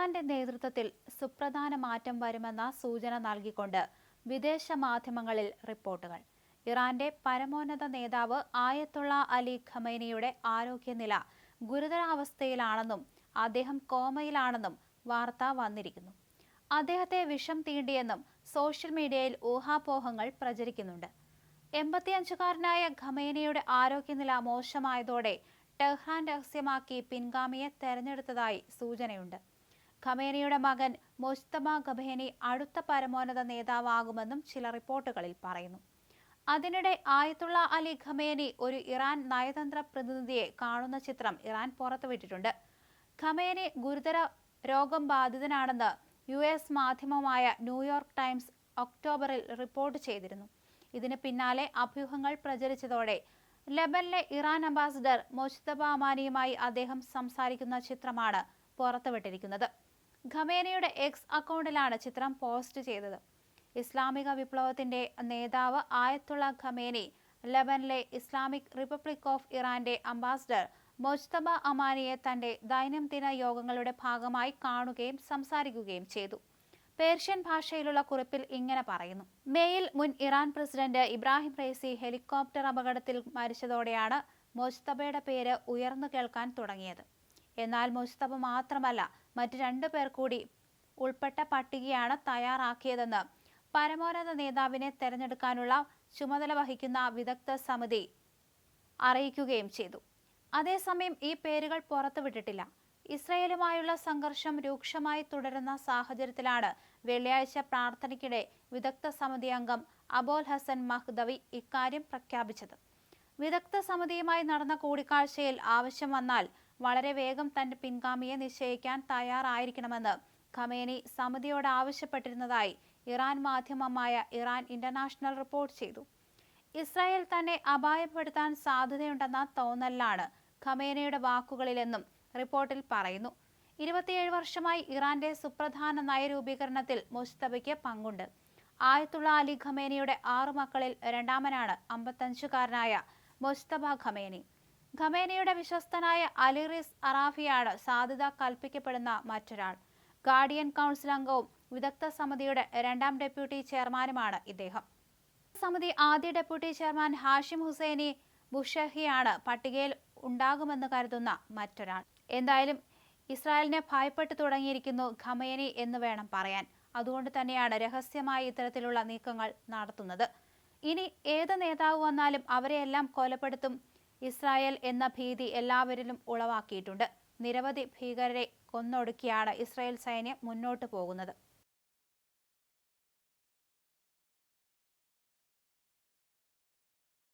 ഇറാന്റെ നേതൃത്വത്തിൽ സുപ്രധാന മാറ്റം വരുമെന്ന സൂചന നൽകിക്കൊണ്ട് വിദേശ മാധ്യമങ്ങളിൽ റിപ്പോർട്ടുകൾ. ഇറാന്റെ പരമോന്നത നേതാവ് ആയത്തുള്ള അലി ഖമൈനിയുടെ ആരോഗ്യനില ഗുരുതരാവസ്ഥയിലാണെന്നും അദ്ദേഹം കോമയിലാണെന്നും വാർത്ത വന്നിരിക്കുന്നു. അദ്ദേഹത്തെ വിഷം തീണ്ടിയെന്നും സോഷ്യൽ മീഡിയയിൽ ഊഹാപോഹങ്ങൾ പ്രചരിക്കുന്നുണ്ട്. എൺപത്തിയഞ്ചുകാരനായ ഖമേനിയുടെ ആരോഗ്യനില മോശമായതോടെ ടെഹ്റാൻ രഹസ്യമാക്കി പിൻഗാമിയെ തെരഞ്ഞെടുത്തതായി സൂചനയുണ്ട്. ഖമേനിയുടെ മകൻ മൊസ്തമ ഖബേനി അടുത്ത പരമോന്നത നേതാവാകുമെന്നും ചില റിപ്പോർട്ടുകളിൽ പറയുന്നു. അതിനിടെ ആയത്തുള്ള അലി ഖമേനി ഒരു ഇറാൻ നയതന്ത്ര പ്രതിനിധിയെ കാണുന്ന ചിത്രം ഇറാൻ പുറത്തുവിട്ടിട്ടുണ്ട്. ഖമേനി ഗുരുതര രോഗം ബാധിതനാണെന്ന് യു എസ് മാധ്യമമായ ന്യൂയോർക്ക് ടൈംസ് ഒക്ടോബറിൽ റിപ്പോർട്ട് ചെയ്തിരുന്നു. ഇതിന് പിന്നാലെ അഭ്യൂഹങ്ങൾ പ്രചരിച്ചതോടെ ലെബനിലെ ഇറാൻ അംബാസിഡർ മൊജ്തബ അമാനിയുമായി അദ്ദേഹം സംസാരിക്കുന്ന ചിത്രമാണ് പുറത്തുവിട്ടിരിക്കുന്നത്. ഖമേനിയുടെ എക്സ് അക്കൗണ്ടിലാണ് ചിത്രം പോസ്റ്റ് ചെയ്തത്. ഇസ്ലാമിക വിപ്ലവത്തിന്റെ നേതാവ് ആയത്തുള്ള ഖമേനി ലബനിലെ ഇസ്ലാമിക് റിപ്പബ്ലിക് ഓഫ് ഇറാന്റെ അംബാസിഡർ മൊജ്തബ അമാനിയെ തന്റെ ദൈനംദിന യോഗങ്ങളുടെ ഭാഗമായി കാണുകയും സംസാരിക്കുകയും ചെയ്തു. പേർഷ്യൻ ഭാഷയിലുള്ള കുറിപ്പിൽ ഇങ്ങനെ പറയുന്നു. മേയിൽ മുൻ Iran president Ebrahim Raisi helicopter അപകടത്തിൽ മരിച്ചതോടെയാണ് മൊജ്തബയുടെ പേര് ഉയർന്നു കേൾക്കാൻ തുടങ്ങിയത്. എന്നാൽ മൊജ്തബ മാത്രമല്ല മറ്റു രണ്ടു പേർ കൂടി ഉൾപ്പെട്ട പട്ടികയാണ് തയ്യാറാക്കിയതെന്ന് പരമോന്നത നേതാവിനെ തെരഞ്ഞെടുക്കാനുള്ള ചുമതല വഹിക്കുന്ന വിദഗ്ധ സമിതി അറിയിക്കുകയും ചെയ്തു. അതേസമയം ഈ പേരുകൾ പുറത്തുവിട്ടിട്ടില്ല. ഇസ്രയേലുമായുള്ള സംഘർഷം രൂക്ഷമായി തുടരുന്ന സാഹചര്യത്തിലാണ് വെള്ളിയാഴ്ച പ്രാർത്ഥനയ്ക്കിടെ വിദഗ്ധ സമിതി അംഗം അബോൽ ഹസൻ മഹ്ദവി ഇക്കാര്യം പ്രഖ്യാപിച്ചത്. വിദഗ്ധ സമിതിയുമായി നടന്ന കൂടിക്കാഴ്ചയിൽ ആവശ്യം വന്നാൽ വളരെ വേഗം തന്റെ പിൻഗാമിയെ നിശ്ചയിക്കാൻ തയ്യാറായിരിക്കണമെന്ന് ഖമേനി സമിതിയോട് ആവശ്യപ്പെട്ടിരുന്നതായി ഇറാൻ മാധ്യമമായ ഇറാൻ ഇന്റർനാഷണൽ റിപ്പോർട്ട് ചെയ്തു. ഇസ്രായേൽ തന്നെ അപായപ്പെടുത്താൻ സാധ്യതയുണ്ടെന്ന തോന്നലിലാണ് ഖമേനയുടെ വാക്കുകളിലെന്നും റിപ്പോർട്ടിൽ പറയുന്നു. ഇരുപത്തിയേഴ് വർഷമായി ഇറാന്റെ സുപ്രധാന നയരൂപീകരണത്തിൽ മുസ്തബയ്ക്ക് പങ്കുണ്ട്. ആയത്തുള്ള അലി ഖമേനിയുടെ ആറു മക്കളിൽ രണ്ടാമനാണ് അമ്പത്തഞ്ചുകാരനായ മുസ്തബ ഖമേനി. ഖമേനിയുടെ വിശ്വസ്തനായ അലിറിസ് അറാഫിയാണ് സാധ്യത കൽപ്പിക്കപ്പെടുന്ന മറ്റൊരാൾ. ഗാർഡിയൻ കൗൺസിൽ അംഗവും വിദഗ്ധ സമിതിയുടെ രണ്ടാം ഡെപ്യൂട്ടി ചെയർമാനുമാണ് ഇദ്ദേഹം. സമിതി ആദ്യ ഡെപ്യൂട്ടി ചെയർമാൻ ഹാഷിം ഹുസൈനി ബുഷഹിയാണ് പട്ടികയിൽ ഉണ്ടാകുമെന്ന് കരുതുന്ന മറ്റൊരാൾ. എന്തായാലും ഇസ്രായേലിനെ ഭയപ്പെട്ടു തുടങ്ങിയിരിക്കുന്നു ഖമേനി എന്ന് വേണം പറയാൻ. അതുകൊണ്ട് തന്നെയാണ് രഹസ്യമായി ഇത്തരത്തിലുള്ള നീക്കങ്ങൾ നടത്തുന്നത്. ഇനി ഏത് നേതാവ് വന്നാലും അവരെയെല്ലാം കൊലപ്പെടുത്തും ഇസ്രായേൽ എന്ന ഭീതി എല്ലാവരിലും ഉളവാക്കിയിട്ടുണ്ട്. നിരവധി ഭീകരരെ കൊന്നൊടുക്കിയാണ് ഇസ്രായേൽ സൈന്യം മുന്നോട്ട് പോകുന്നത്.